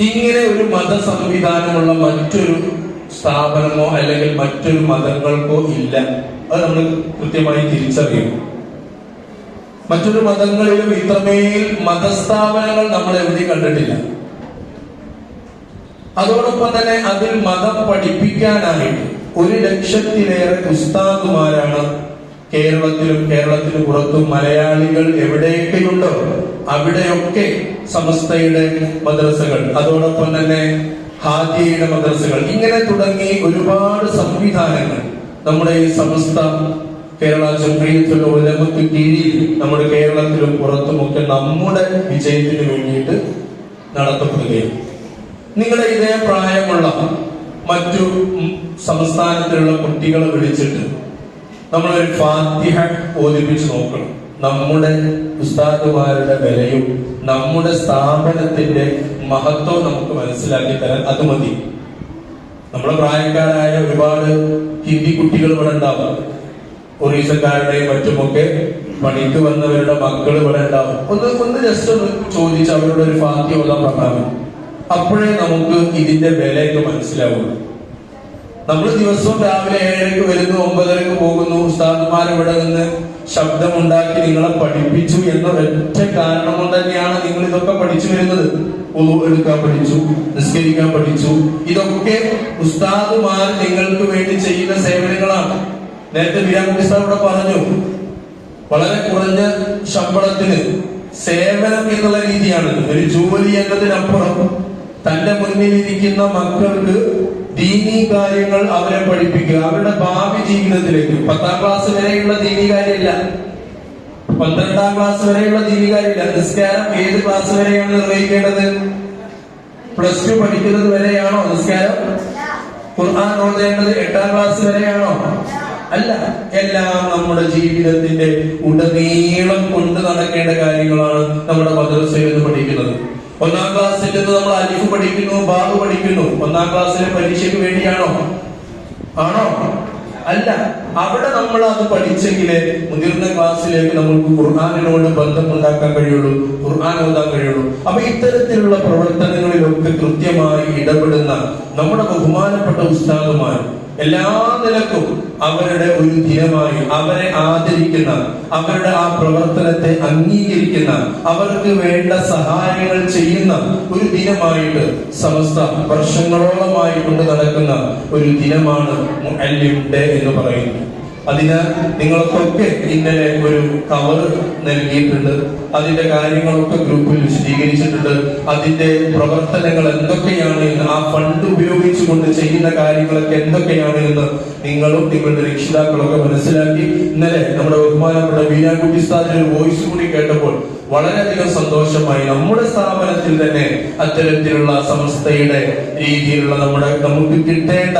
ഇങ്ങനെ ഒരു മത സംവിധാനമുള്ള മറ്റൊരു സ്ഥാപനമോ അല്ലെങ്കിൽ മറ്റൊരു മതങ്ങൾക്കോ ഇല്ല. അത് നമ്മൾ കൃത്യമായി തിരിച്ചറിയും മറ്റൊരു മതങ്ങളിലും ഇത്രമേൽ മതസ്ഥാപനങ്ങൾ നമ്മൾ എവിടെയും കണ്ടിട്ടില്ല. അതോടൊപ്പം തന്നെ അതിൽ മതം പഠിപ്പിക്കാനായിട്ട് ഒരു ലക്ഷത്തിലേറെ ഉസ്താദുമാരാണ് കേരളത്തിലും കേരളത്തിന് പുറത്തും മലയാളികൾ എവിടെയൊക്കെയുണ്ടോ. അവിടെയൊക്കെ സമസ്തയുടെ മദ്രസകൾ അതോടൊപ്പം തന്നെ ഹാദിയയുടെ മദ്രസകൾ. ഇങ്ങനെ തുടങ്ങി ഒരുപാട് സംവിധാനങ്ങൾ നമ്മുടെ ഈ സമസ്ത കേരള ജംഹീയത്തുള്ള കീഴിൽ നമ്മുടെ കേരളത്തിലും പുറത്തുമൊക്കെ നമ്മുടെ വിജയത്തിന് വേണ്ടിയിട്ട് നടത്തപ്പെടുകയാണ്. നിങ്ങളുടെ ഇതേ പ്രായമുള്ള മറ്റു സംസ്ഥാനത്തിലുള്ള കുട്ടികളെ വിളിച്ചിട്ട് നമ്മളൊരു ഫാത്തിഹ ഓതിപ്പിച്ച് നോക്കണം. നമ്മുടെ ഉസ്താദുമാരുടെ വിലയും നമ്മുടെ സ്ഥാപനത്തിന്റെ മഹത്വം നമുക്ക് മനസ്സിലാക്കി തരാൻ അത് മതി. നമ്മുടെ പ്രായക്കാരായ ഒരുപാട് ഹിന്ദി കുട്ടികൾ ഇവിടെ ഉണ്ടാവും. ഒറീസക്കാരുടെയും മറ്റുമൊക്കെ പണിക്ക് വന്നവരുടെ മക്കൾ ഇവിടെ ഉണ്ടാവും. ഒന്ന് ഒന്ന് ജസ്റ്റ് ഒന്ന് ചോദിച്ച് അവരുടെ ഒരു ഫാത്തി പ്രഭാവം. പറഞ്ഞാൽ അപ്പോഴേ നമുക്ക് ഇതിന്റെ വിലയൊക്കെ മനസ്സിലാവുള്ളൂ. നമ്മൾ ദിവസവും രാവിലെ ഏഴരക്ക് വരുന്നു ഒമ്പതരക്ക് പോകുന്നു. ഉസ്താദുമാർ ഇവിടെ നിന്ന് ശബ്ദമുണ്ടാക്കി നിങ്ങളെ പഠിപ്പിച്ചു എന്ന ഒറ്റ കാരണം കൊണ്ട് തന്നെയാണ് നിങ്ങൾ ഇതൊക്കെ പഠിച്ചു വരുന്നത്. എടുക്കാൻ പഠിച്ചു നിസ്കരിക്കാൻ പഠിച്ചു. ഇതൊക്കെ ഉസ്താദുമാർ നിങ്ങൾക്ക് വേണ്ടി ചെയ്യുന്ന സേവനങ്ങളാണ്. നേരത്തെ ബിരാമുഖി സാർ ഇവിടെ പറഞ്ഞു വളരെ കുറഞ്ഞ ശമ്പളത്തിന് സേവനം എന്നുള്ള രീതിയാണ് ഒരു ജോലി എന്നതിനപ്പുറം തന്റെ മുന്നിൽ ഇരിക്കുന്ന മക്കൾക്ക് ദീനീ കാര്യങ്ങൾ അവരെ പഠിപ്പിക്കുക. അവരുടെ ഭാവി ജീവിതത്തിലേക്ക്. പത്താം ക്ലാസ് വരെയുള്ള ദീനി കാര്യമില്ല. പന്ത്രണ്ടാം ക്ലാസ് വരെയുള്ള ദീനി കാര്യമില്ല. നിസ്കാരം ഏത് ക്ലാസ് വരെയാണ് നിർവഹിക്കേണ്ടത്? പ്ലസ് ടു പഠിക്കുന്നത് വരെയാണോ നിസ്കാരം? ഖുർആൻ ഓതേണ്ടത് എട്ടാം ക്ലാസ് വരെയാണോ? അല്ല. എല്ലാം നമ്മുടെ ജീവിതത്തിന്റെ ഉടനീളം കൊണ്ട് നടക്കേണ്ട കാര്യങ്ങളാണ് നമ്മുടെ മദ്രസയിൽ നിന്ന് പഠിക്കുന്നത്. ഒന്നാം ക്ലാസ്സിൽ നിന്ന് നമ്മൾ അലിഫ് പഠിക്കുന്നു ബാബു പഠിക്കുന്നു. ഒന്നാം ക്ലാസ്സിലെ പരീക്ഷയ്ക്ക് വേണ്ടിയാണോ? ആണോ? അല്ല. അവിടെ നമ്മൾ അത് പഠിച്ചെങ്കിലേ മുതിർന്ന ക്ലാസ്സിലേക്ക് നമുക്ക് ഖുർആാനിനോട് ബന്ധമുണ്ടാക്കാൻ കഴിയുള്ളൂ ഖുർആൻ ഓതാൻ കഴിയുള്ളൂ. അപ്പൊ ഇത്തരത്തിലുള്ള പ്രവർത്തനങ്ങളിലൊക്കെ കൃത്യമായി ഇടപെടുന്ന നമ്മുടെ ബഹുമാനപ്പെട്ട ഉസ്താദുമാർ എല്ലാ നിലക്കും അവരുടെ ഒരു ദിനമായി അവരെ ആദരിക്കുന്ന അവരുടെ ആ പ്രവർത്തനത്തെ അംഗീകരിക്കുന്ന അവർക്ക് വേണ്ട സഹായങ്ങൾ ചെയ്യുന്ന ഒരു ദിനമായിട്ട് സമസ്ത വർഷങ്ങളോളമായി കൊണ്ട് നടക്കുന്ന ഒരു ദിനമാണ് ഡേ എന്ന് പറയുന്നത്. അതിന് നിങ്ങൾക്കൊക്കെ ഇന്നലെ ഒരു കവർ നൽകിയിട്ടുണ്ട്. അതിന്റെ കാര്യങ്ങളൊക്കെ ഗ്രൂപ്പിൽ വിശദീകരിച്ചിട്ടുണ്ട്. അതിന്റെ പ്രവർത്തനങ്ങൾ എന്തൊക്കെയാണ് ആ ഫണ്ട് ഉപയോഗിച്ചുകൊണ്ട് ചെയ്യുന്ന കാര്യങ്ങളൊക്കെ എന്തൊക്കെയാണ് എന്ന് നിങ്ങളും നിങ്ങളുടെ രക്ഷിതാക്കളൊക്കെ മനസ്സിലാക്കി. ഇന്നലെ നമ്മുടെ ബഹുമാനപ്പെട്ട വീരാൻകുട്ടി സ്ഥാനത്തിന് വോയിസ് കൂടി കേട്ടപ്പോൾ വളരെയധികം സന്തോഷമായി. നമ്മുടെ സ്ഥാപനത്തിൽ തന്നെ അത്തരത്തിലുള്ള സംസ്ഥയുടെ രീതിയിലുള്ള നമ്മുടെ നമുക്ക് കിട്ടേണ്ട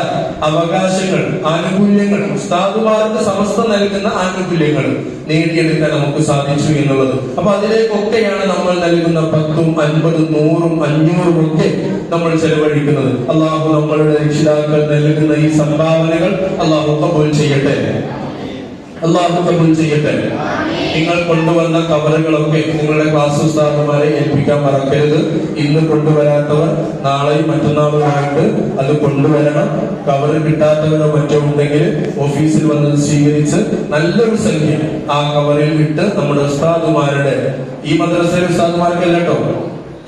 അവകാശങ്ങൾ ആനുകൂല്യങ്ങൾ ഉസ്താദുമാർക്ക് സമസ്ത നൽകുന്ന ആനുകൂല്യങ്ങൾ നേടിയെടുക്കാൻ നമുക്ക് സാധിച്ചു എന്നുള്ളത്. അപ്പൊ അതിലേക്കൊക്കെയാണ് നമ്മൾ നൽകുന്ന പത്തും അൻപതും നൂറും അഞ്ഞൂറും ഒക്കെ നമ്മൾ ചെലവഴിക്കുന്നത്. അള്ളാഹു നമ്മളുടെ രക്ഷിതാക്കൾ നൽകുന്ന ഈ സംഭാവനകൾ അള്ളാഹു കബൂൽ ചെയ്യട്ടെ. അള്ളാഹു കബൂൽ ചെയ്യട്ടെ. നിങ്ങൾ കൊണ്ടുവന്ന കവറുകളൊക്കെ നിങ്ങളുടെ ക്ലാസ് ഉസ്താദന്മാരെ ഏൽപ്പിക്കാൻ മറക്കരുത്. ഇന്ന് കൊണ്ടുവരാത്തവർ നാളെയും മറ്റന്നാളുമായിട്ട് അത് കൊണ്ടുവരണം. കവർ കിട്ടാത്തവരോ മറ്റോ ഉണ്ടെങ്കിൽ ഓഫീസിൽ വന്ന് സ്വീകരിച്ച് നല്ലൊരു സംഖ്യ ആ കവറിൽ ഇട്ട് നമ്മുടെ ഉസ്താദുമാരുടെ ഈ മദ്രസയിലെ ഉസ്താദുമാർക്കല്ല കേട്ടോ.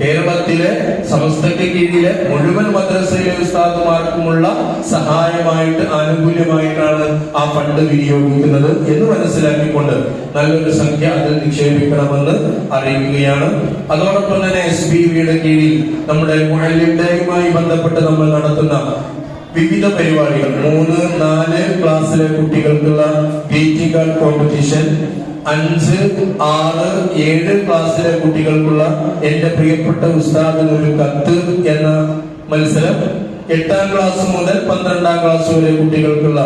കേരളത്തിലെ സമസ്തയ്ക്ക് കീഴിലെ മുഴുവൻ മദ്രസയിലെ ഉസ്താദുമാർക്കുമുള്ള സഹായമായിട്ട് ആനുകൂല്യമായിട്ടാണ് ആ ഫണ്ട് വിനിയോഗിക്കുന്നത് എന്ന് മനസ്സിലാക്കിക്കൊണ്ട് നല്ലൊരു സംഖ്യ അതിൽ നിക്ഷേപിക്കണമെന്ന് അറിയിക്കുകയാണ്. അതോടൊപ്പം തന്നെ എസ് ബി വിയുടെ കീഴിൽ നമ്മുടെ മുഴലിയുമായി ബന്ധപ്പെട്ട് നമ്മൾ നടത്തുന്ന വിവിധ പരിപാടികൾ. മൂന്ന് നാല് ക്ലാസ്സിലെ കുട്ടികൾക്കുള്ള ഗ്രീറ്റിംഗ് കാർഡ് കോമ്പറ്റീഷൻ. അഞ്ച് ആറ് ഏഴ് ക്ലാസ്സിലെ കുട്ടികൾക്കുള്ള എന്റെ പ്രിയപ്പെട്ട ഉസ്താദിന് ഒരു കത്ത് എന്ന മത്സരം എട്ടാം ക്ലാസ് മുതൽ പന്ത്രണ്ടാം ക്ലാസ് വരെ കുട്ടികൾക്കുള്ള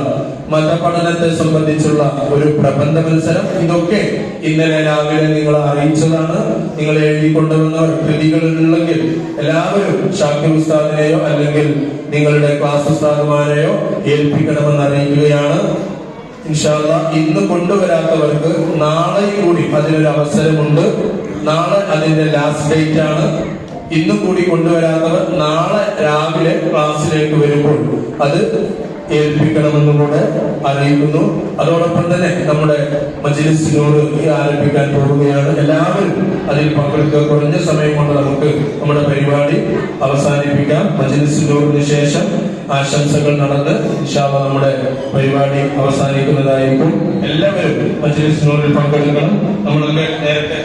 മതപഠനത്തെ സംബന്ധിച്ചുള്ള ഒരു പ്രബന്ധ മത്സരം. ഇതൊക്കെ ഇന്നലെ രാവിലെ നിങ്ങളെ അറിയിച്ചതാണ്. നിങ്ങൾ എഴുതി കൊണ്ടുവന്ന കൃതികളുണ്ടെങ്കിൽ എല്ലാവരും ഷാക്കി ഉസ്താദിനെയോ അല്ലെങ്കിൽ നിങ്ങളുടെ ക്ലാസ് ഉസ്താദുമാരെയോ ഏൽപ്പിക്കണമെന്ന് അറിയിക്കുകയാണ്. ഇൻഷാല്ല ഇന്ന് കൊണ്ടുവരാത്തവർക്ക് നാളെയും കൂടി അതിനൊരു അവസരമുണ്ട്. നാളെ അതിന്റെ ലാസ്റ്റ് ഡേറ്റ് ആണ്. ഇന്നും കൂടി കൊണ്ടുവരാത്തവർ നാളെ രാവിലെ ക്ലാസ്സിലേക്ക് വരുമ്പോൾ അത് ഏൽപ്പിക്കണമെന്നും കൂടെ അറിയിക്കുന്നു. അതോടൊപ്പം തന്നെ നമ്മുടെ മജിലിസിനോട് ആരംഭിക്കാൻ പോവുകയാണ് എല്ലാവരും അതിൽ പങ്കെടുക്കുക. കുറഞ്ഞ സമയം കൊണ്ട് നമുക്ക് നമ്മുടെ പരിപാടി അവസാനിപ്പിക്കാം. മജിലിസിനോടിന് ശേഷം ആശംസകൾ നടന്ന് ഇൻഷാല്ല നമ്മുടെ പരിപാടി അവസാനിക്കുന്നതായിരിക്കും. എല്ലാവരും മജിലിസിനോടിൽ പങ്കെടുക്കണം. നമ്മളൊക്കെ നേരത്തെ